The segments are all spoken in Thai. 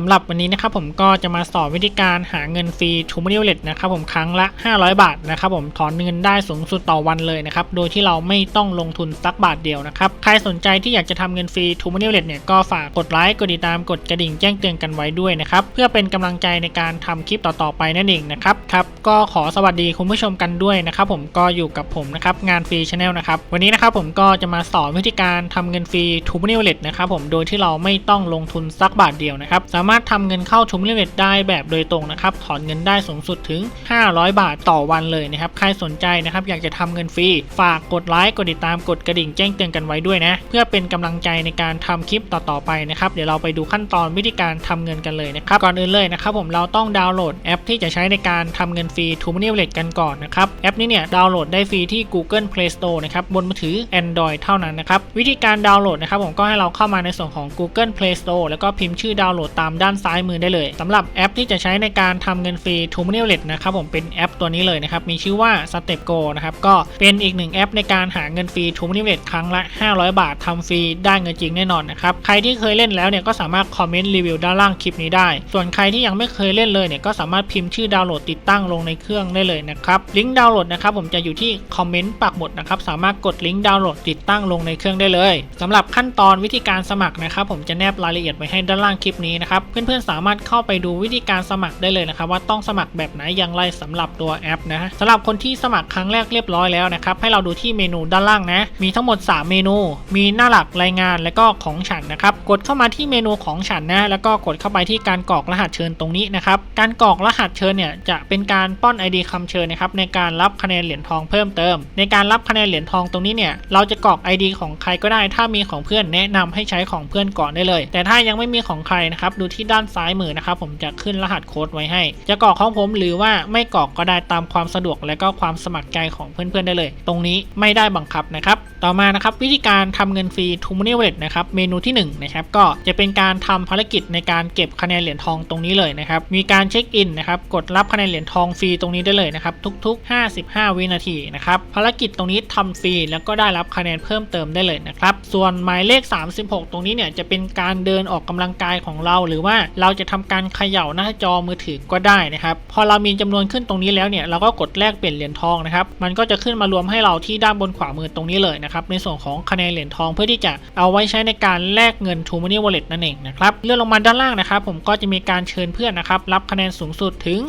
สำหรับวันนี้นะครับผมก็จะมาสอนวิธีการหาเงินฟรีทูมิเนเลตนะครับผมครั้งละ 500 บาทนะครับผมถอนเงินได้สูงสุดต่อวันเลยนะครับโดยที่เราไม่ต้องลงทุนสักบาทเดียวนะครับใครสนใจที่อยากจะทำเงินฟรีทูมิเนเลตเนี่ยก็ฝากกดไลค์กดติดตามกดกระดิ่งแจ้งเตือนกันไว้ด้วยนะครับเพื่อเป็นกำลังใจในการทำคลิปต่อๆไปนั่นเองนะครับครับก็ขอสวัสดีคุณผู้ชมกันด้วยนะครับผมก็อยู่กับผมนะครับงานฟรีชาแนลนะครับวันนี้นะครับผมก็จะมาสอนวิธีการทำเงินฟรีทูมิเนเลตนะครับผมโดยที่เราไม่ต้องลงทุนสักบาทเดียวนะครับสามามารถทำเงินเข้าทูมิเนเลตได้แบบโดยตรงนะครับ ถอนเงินได้สูงสุดถึง 500 บาทต่อวันเลยนะครับ ใครสนใจนะครับอยากจะทำเงินฟรี ฝากกดไลค์ กดติดตาม กดกระดิ่งแจ้งเตือนกันไว้ด้วยนะ เพื่อเป็นกำลังใจในการทำคลิปต่อๆไปนะครับ เดี๋ยวเราไปดูขั้นตอนวิธีการทำเงินกันเลยนะครับ ก่อนอื่นเลยนะครับผมเราต้องดาวน์โหลดแอปที่จะใช้ในการทำเงินฟรีทูมิเนเลตกันก่อนนะครับ แอปนี้เนี่ยดาวน์โหลดได้ฟรีที่ Google Play Store นะครับ บนมือถือ Android เท่านั้นนะครับ วิธีการดาวน์โหลดนะครับผมก็ให้เราเข้ามาในส่วนของ Google Play Store แล้วก็พิมพ์ชื่อดาวน์โหลดตามด้านซ้ายมือได้เลยสำหรับแอปที่จะใช้ในการทำเงินฟรี t o m i n a l e t นะครับผมเป็นแอปตัวนี้เลยนะครับมีชื่อว่า Step Go นะครับก็เป็นอีกหนึ่งแอปในการหาเงินฟรี t o m i n a l e t ครั้งละ 500 บาททำฟรีได้เงินจริงแน่นอนนะครับใครที่เคยเล่นแล้วเนี่ยก็สามารถคอมเมนต์รีวิวด้านล่างคลิปนี้ได้ ส่วนใครที่ยังไม่เคยเล่นเลยเนี่ยก็สามารถพิมพ์ชื่อดาวน์โหลดติดตั้งลงในเครื่องได้เลยนะครับลิงก์ดาวน์โหลดนะครับผมจะอยู่ที่คอมเมนต์ปักหมดนะครับสามารถกดลิงก์ดาวน์โหลดติดตั้งลงในเครื่องได้เลยสำหรับขั้นตอนวิธีการสมัครนะครับผมจะแนบรายละเอียดไว้ให้ด้านล่างคลิปนี้นะครับเพื่อนๆสามารถเข้าไปดูวิธีการสมัครได้เลยนะครับ ว่าต้องสมัครแบบไหนอย่างไรสำหรับตัวแอปนะสำหรับคนที่สมัครครั้งแรกเรียบร้อยแล้วนะครับให้เราดูที่เมนูด้านล่างนะ มีทั้งหมด 3 เมนู มีหน้าหลักรายงานและก็ของฉันนะครับกดเข้ามาที่เมนูของฉันนะแล้วก็กดเข้าไปที่การกรอกรหัสเชิญตรงนี้นะครับการกรอกรหัสเชิญเนี่ยจะเป็นการป้อน ID คำเชิญนะครับในการรับคะแนนเหรียญทองเพิ่มเติม ในการรับคะแนนเหรียญทองตรงนี้เนี่ยเราจะกรอก ID ของใครก็ได้ ถ้ามีของเพื่อนแนะนำให้ใช้ของเพื่อนก่อนได้เลย แต่ถ้ายังไม่มีของใครนะครับดูที่ด้านซ้ายมือนะครับผมจะขึ้นรหัสโค้ดไว้ให้ จะกรอกของผมหรือว่าไม่กรอกก็ได้ตามความสะดวกและก็ความสมัครใจของเพื่อนๆได้เลย ตรงนี้ไม่ได้บังคับนะครับ ต่อมานะครับวิธีการทำเงินฟรีทูม o น e เว l นะครับเมนูที่1นะครับก็จะเป็นการทำภารกิจในการเก็บคะแนนเหรียญทองตรงนี้เลยนะครับมีการเช็คอินนะครับกดรับคะแนนเหรียญทองฟรีตรงนี้ได้เลยนะครับทุกๆ 55 วินาทีนะครับภารกิจตรงนี้ทำฟรีแล้วก็ได้รับคะแนนเพิ่มเติมได้เลยนะครับส่วนหมายเลข 36 ตรงนี้เนี่ยจะเป็นการเดินออกกำลังกายของเราหรือว่าเราจะทำการเขย่าหน้าจอมือถือก็ได้นะครับ พอเรามีจำนวนขึ้นตรงนี้แล้วเนี่ยเราก็กดแลกเปลี่ยนเหรียญทองนะครับ มันก็จะขึ้นมารวมให้เราที่ด้านบนขวามือตรงนี้เลยนะครับ ในส่วนของคะแนนเหรียญทองเพื่อที่จะเอาไว้ใช้ในการแลกเงิน t ู Money Wallet นั่นเองนะครับ เลื่อนลงมาด้านล่างนะครับ ผมก็จะมีการเชิญเพื่อนนะครับรับคะแนนสูงสุดถึง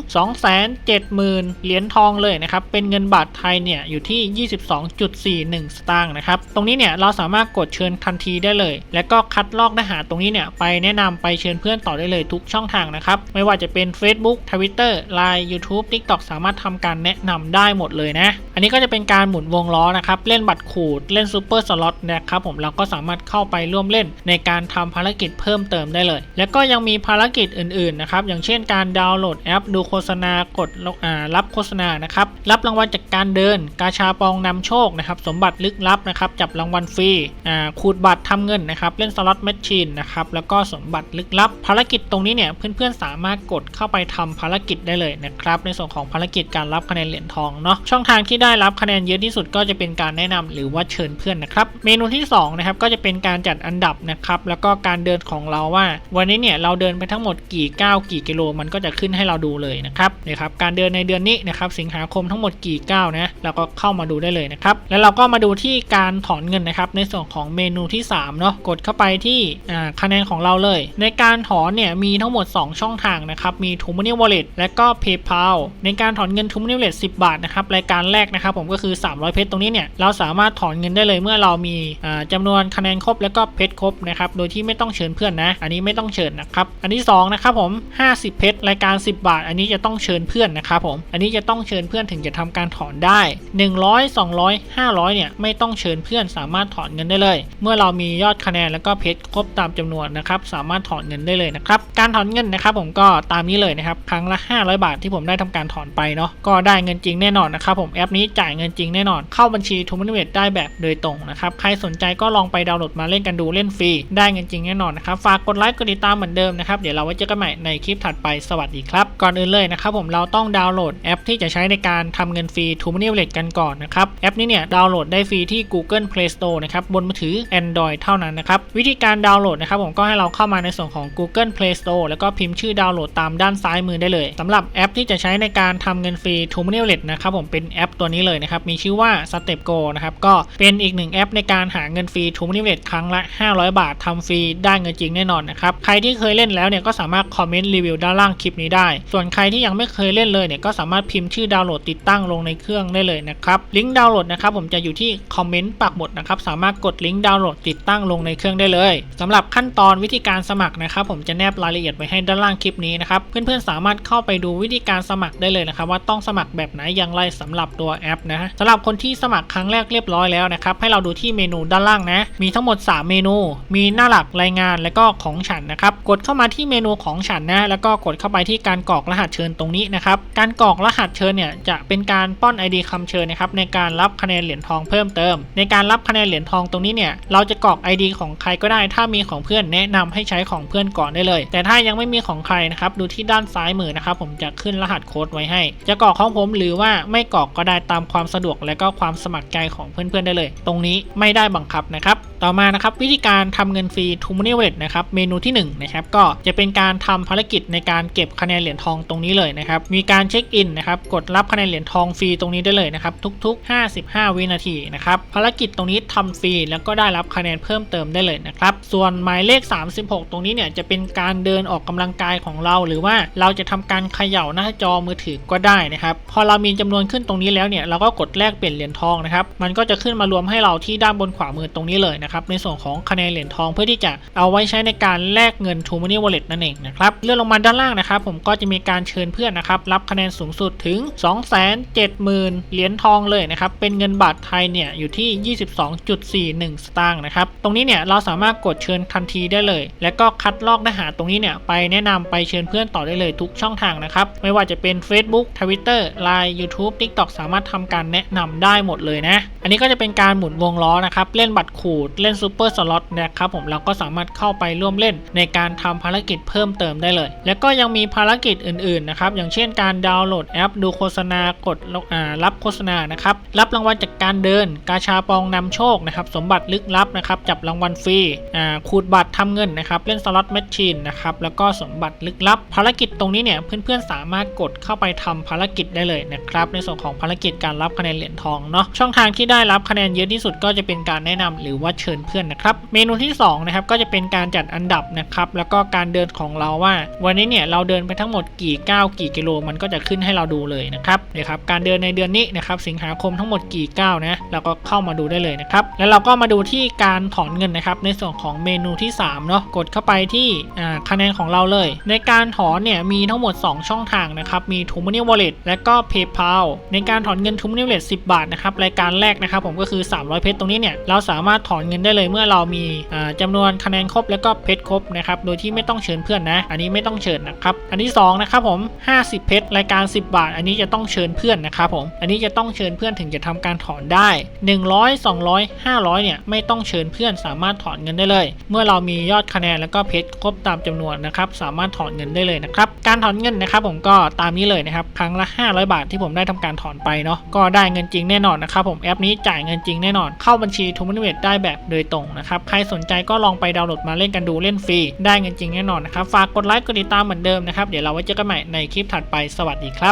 270,000 เหรียญทองเลยนะครับ เป็นเงินบาทไทยเนี่ยอยู่ที่ 22.41 สตางค์นะครับ ตรงนี้เนี่ยเราสามารถกดเชิญทันทีได้เลย แล้วก็คัดลอกเนื้อหาตรงนี้เนี่ยไปแนะนำไปเชิญเพื่อนต่อได้เลยทุกช่องทางนะครับ ไม่ว่าจะเป็น Facebook Twitter Line YouTube TikTok สามารถทำการแนะนำได้หมดเลยนะ อันนี้ก็จะเป็นการหมุนวงล้อนะครับ เล่นบัตรขูด เล่นซูเปอร์สล็อตนะครับผมเราก็สามารถเข้าไปร่วมเล่นในการทำภารกิจเพิ่มเติมได้เลย แล้วก็ยังมีภารกิจอื่นๆนะครับ อย่างเช่นการดาวน์โหลดแอป ดูโฆษณากดรับโฆษณานะครับ รับรางวัลจากการเดิน กาชาปองนำโชคนะครับ สมบัติลึกลับนะครับ จับรางวัลฟรีขูดบัตรทำเงินนะครับ เล่นสล็อตแมชชีนนะครับ แล้วก็สมบัติลึกลับภารกิจตรงนี้เนี่ยเพื่อนๆสามารถกดเข้าไปทำภารกิจได้เลยนะครับในส่วนของภารกิจการรับคะแนนเหรียญทองเนาะช่องทางที่ได้รับคะแนนเยอะที่สุดก็จะเป็นการแนะนำหรือว่าเชิญเพื่อนนะครับเมนูที่2นะครับก็จะเป็นการจัดอันดับนะครับแล้วก็การเดินของเราว่า วันนี้เนี่ยเราเดินไปทั้งหมดกี่ก้าวกี่กิโลมันก็จะขึ้นให้เราดูเลยนะครับนี่ครับการเดินในเดือนนี้นะครับสิงหาคมทั้งหมดกี่ก้าวนะเราก็เข้ามาดูได้เลยนะครับแล้วเราก็มาดูที่การถอนเงินนะครับในส่วนของเมนูที่3เนาะกดเข้าไปที่คะแนนของเราเลย ในการถอนอนเนี่ยมีทั้งหมด 2 ช่องทางนะครับ มี t ู Money Wallet และก็ PayPal ในการถอนเงิน t ู Money Wallet 10 บาทนะครับ รายการแรกนะครับผมก็คือ 300 เพชรตรงนี้เนี่ย เราสามารถถอนเงินได้เลยเมื่อเรามีจำนวนคะแนนครบแล้วก็เพชรครบนะครับ โดยที่ไม่ต้องเชิญเพื่อนนะ อันนี้ไม่ต้องเชิญนะครับ อันที่2นะครับผม 50 เพชรรายการ 10 บาท อันนี้จะต้องเชิญเพื่อนนะครับผม อันนี้จะต้องเชิญเพื่อนถึงจะทำการถอนได้ 100 200 500 เนี่ยไม่ต้องเชิญเพื่อนสามารถถอนเงินได้เลย เมื่อเรามียอดคะแนนแล้วก็เพชรครบตามจำนวนนะครับ สามารถถอนเงินได้เลยนะครับการถอนเงินนะครับผมก็ตามนี้เลยนะครับครั้งละ 500 บาทที่ผมได้ทำการถอนไปเนาะก็ได้เงินจริงแน่นอนนะครับผมแอปนี้จ่ายเงินจริงแน่นอน เข้าบัญชีทูมินิเวตได้แบบโดยตรงนะครับใครสนใจก็ลองไปดาวน์โหลดมาเล่นกันดูเล่นฟรีได้เงินจริงแน่นอนนะครับฝากกดไลค์กดติดตามเหมือนเดิมนะครับเดี๋ยวเราไว้เจอกันใหม่ในคลิปถัดไปสวัสดีครับก่อนอื่นเลยนะครับผมเราต้องดาวน์โหลดแอปที่จะใช้ในการทำเงินฟรีทูมินิเวตกันก่อนนะครับแอปนี้เนี่ยดาวน์โหลดได้ฟรีที่ Google Play Store นะครับบนมือถือ Android เท่านั้นนะครับวิธีการดาวน์โหลดนะครับผมก็ให้เราเข้ามาในส่วนของ Google Google Play Store แล้วก็พิมพ์ชื่อดาวน์โหลดตามด้านซ้ายมือได้เลยสำหรับแอปที่จะใช้ในการทำเงินฟรี t o m o n e y Wallet นะครับผมเป็นแอปตัวนี้เลยนะครับมีชื่อว่า Step Go นะครับก็เป็นอีกหนึ่งแอปในการหาเงินฟรี t o m o n e y Wallet ครั้งละ 500 บาททำฟรีได้เงินจริงแน่นอนนะครับใครที่เคยเล่นแล้วเนี่ยก็สามารถคอมเมนต์รีวิวด้านล่างคลิปนี้ได้ ส่วนใครที่ยังไม่เคยเล่นเลยเนี่ยก็สามารถพิมพ์ชื่อดาวน์โหลดติดตั้งลงในเครื่องได้เลยนะครับลิงก์ดาวน์โหลดนะครับผมจะอยู่ที่คอมเมนต์ปักหมดนะครับสามารถกดลิงก์ดาวน์โหลดติดตั้งลงในเครื่องได้เลยสำหรับขั้นตอนวิธีการสมัครนะครับผมจะแนบรายละเอียดไว้ให้ด้านล่างคลิปนี้นะครับ เพื่อนๆสามารถเข้าไปดูวิธีการสมัครได้เลยนะครับ ว่าต้องสมัครแบบไหนอย่างไรสำหรับตัวแอปนะสำหรับคนที่สมัครครั้งแรกเรียบร้อยแล้วนะครับให้เราดูที่เมนูด้านล่างนะ มีทั้งหมด 3 เมนู มีหน้าหลักรายงานและก็ของฉันนะครับกดเข้ามาที่เมนูของฉันนะแล้วก็กดเข้าไปที่การกรอกรหัสเชิญตรงนี้นะครับการกรอกรหัสเชิญเนี่ยจะเป็นการป้อน ID คำเชิญนะครับในการรับคะแนนเหรียญทองเพิ่มเติม ในการรับคะแนนเหรียญทองตรงนี้เนี่ยเราจะกรอก ID ของใครก็ได้ ถ้ามีของเพื่อนแนะนำให้ใช้ของเพื่อนก่อนได้เลย แต่ถ้ายังไม่มีของใครนะครับดูที่ด้านซ้ายมือนะครับผมจะขึ้นรหัสโค้ดไว้ให้ จะกรอกของผมหรือว่าไม่กรอกก็ได้ตามความสะดวกและก็ความสมัครใจของเพื่อนๆได้เลย ตรงนี้ไม่ได้บังคับนะครับ ต่อมานะครับวิธีการทำเงินฟรี t o m o n e y Wallet นะครับเมนูที่1นะครับก็จะเป็นการทำภารกิจในการเก็บคะแนนเหรียญทองตรงนี้เลยนะครับมีการเช็คอินนะครับกดรับคะแนนเหรียญทองฟรีตรงนี้ได้เลยนะครับทุกๆ 55 วินาทีนะครับภารกิจตรงนี้ทำฟรีแล้วก็ได้รับคะแนนเพิ่มเติมได้เลยนะครับส่วนหมายเลข 36 ตรงนี้เนี่ยจะเป็นการเดินออกกำลังกายของเรา หรือว่าเราจะทำการเขย่าหน้าจอมือถือก็ได้นะครับพอเรามีจำนวนขึ้นตรงนี้แล้วเนี่ยเราก็กดแลกเปลี่ยนเหรียญทองนะครับมันก็จะขึ้นมารวมให้เราที่ด้านบนขวามือตรงนี้เลยนะครับในส่วนของคะแนนเหรียญทองเพื่อที่จะเอาไว้ใช้ในการแลกเงิน t o m o n e y Wallet นั่นเองนะครับเลื่อนลงมาด้านล่างนะครับผมก็จะมีการเชิญเพื่อนนะครับรับคะแนนสูงสุดถึง 270,000 เหรียญทองเลยนะครับเป็นเงินบาทไทยเนี่ยอยู่ที่ 22.41 สตางค์นะครับตรงนี้เนี่ยเราสามารถกดเชิญทันทีได้เลย แล้วก็คัดลอกเนื้อหาตรงนี้เนี่ยไปแนะนำไปเชิญเพื่อนต่อได้เลยทุกช่องทางนะครับไม่ว่าจะเป็น Facebook Twitter Line YouTube TikTok สามารถทำการแนะนำได้หมดเลยนะ อันนี้ก็จะเป็นการหมุนวงล้อนะครับ เล่นบัตรขูดเล่นซูเปอร์สล็อตนะครับผมเราก็สามารถเข้าไปร่วมเล่นในการทำภารกิจเพิ่มเติมได้เลย แล้วก็ยังมีภารกิจอื่นๆนะครับอย่างเช่นการดาวน์โหลดแอป ดูโฆษณากดรับโฆษณานะครับรับรางวัลจากการเดิน กาชาปองนำโชคนะครับสมบัติลึกลับนะครับจับรางวัลฟรีอ่าขูดบัตรทำเงินนะครับเล่นสล็อตแมชชีนนะครับแล้วก็สมบัติลึกลับ ภารกิจตรงนี้เนี่ยเพื่อนๆสามารถกดเข้าไปทำภารกิจได้เลยนะครับในส่วนของภารกิจการรับคะแนนเหรียญทองเนาะช่องทางที่ได้รับคะแนนเยอะที่สุดก็จะเป็นการแนะนำหรือว่าเชิญเพื่อนนะครับ เมนูที่สองนะครับก็จะเป็นการจัดอันดับนะครับ แล้วก็การเดินของเราว่า วันนี้เนี่ยเราเดินไปทั้งหมดกี่ก้าวกี่กิโล มันก็จะขึ้นให้เราดูเลยนะครับเนี่ยครับการเดินในเดือนนี้นะครับสิงหาคมทั้งหมดกี่ก้าวนะเราก็เข้ามาดูได้เลยนะครับ แล้วเราก็มาดูที่การถอนเงินนะครับ ในส่วนของเมนูที่3เนาะกดเข้าไปที่คะแนนของเราเลย ในการถอนเนี่ยมีทั้งหมด 2 ช่องทางนะครับมี t o m o n e y Wallet และก็ PayPal ในการถอนเงิน t o m o n e y Wallet 10 บาทนะครับรายการแรกนะครับผมก็คือ 300 เพชรตรงนี้เนี่ยเราสามารถถอนเงินได้เลยเมื่อเรามีอ่าจำนวนคะแนนครบแล้วก็เพชรครบนะครับโดยที่ไม่ต้องเชิญเพื่อนนะ อันนี้ไม่ต้องเชิญนะครับอันที่สองนะครับผม 50 เพชรรายการ 10 บาท อันนี้จะต้องเชิญเพื่อนนะครับผมอันนี้จะต้องเชิญเพื่อนถึงจะทำการถอนได้ 100 200 500เนี่ยไม่ต้องเชิญเพื่อนสามารถถอนเงินได้เลย เมื่อเรามียอดคะแนนแล้วก็เพชรครบตามจำนวนนะครับสามารถถอนเงินได้เลยนะครับการถอนเงินนะครับผมก็ตามนี้เลยนะครับครั้งละ 500 บาทที่ผมได้ทำการถอนไปเนาะก็ได้เงินจริงแน่นอนนะครับผมแอปนี้จ่ายเงินจริงแน่นอนเข้าบัญชีทูมินิเวตได้แบบโดยตรงนะครับใครสนใจก็ลองไปดาวน์โหลดมาเล่นกันดูเล่นฟรี ได้เงินจริงแน่นอนนะครับฝากกดไลค์กดติดตามเหมือนเดิมนะครับเดี๋ยวเราไว้เจอกันใหม่ในคลิปถัดไปสวัสดีครับ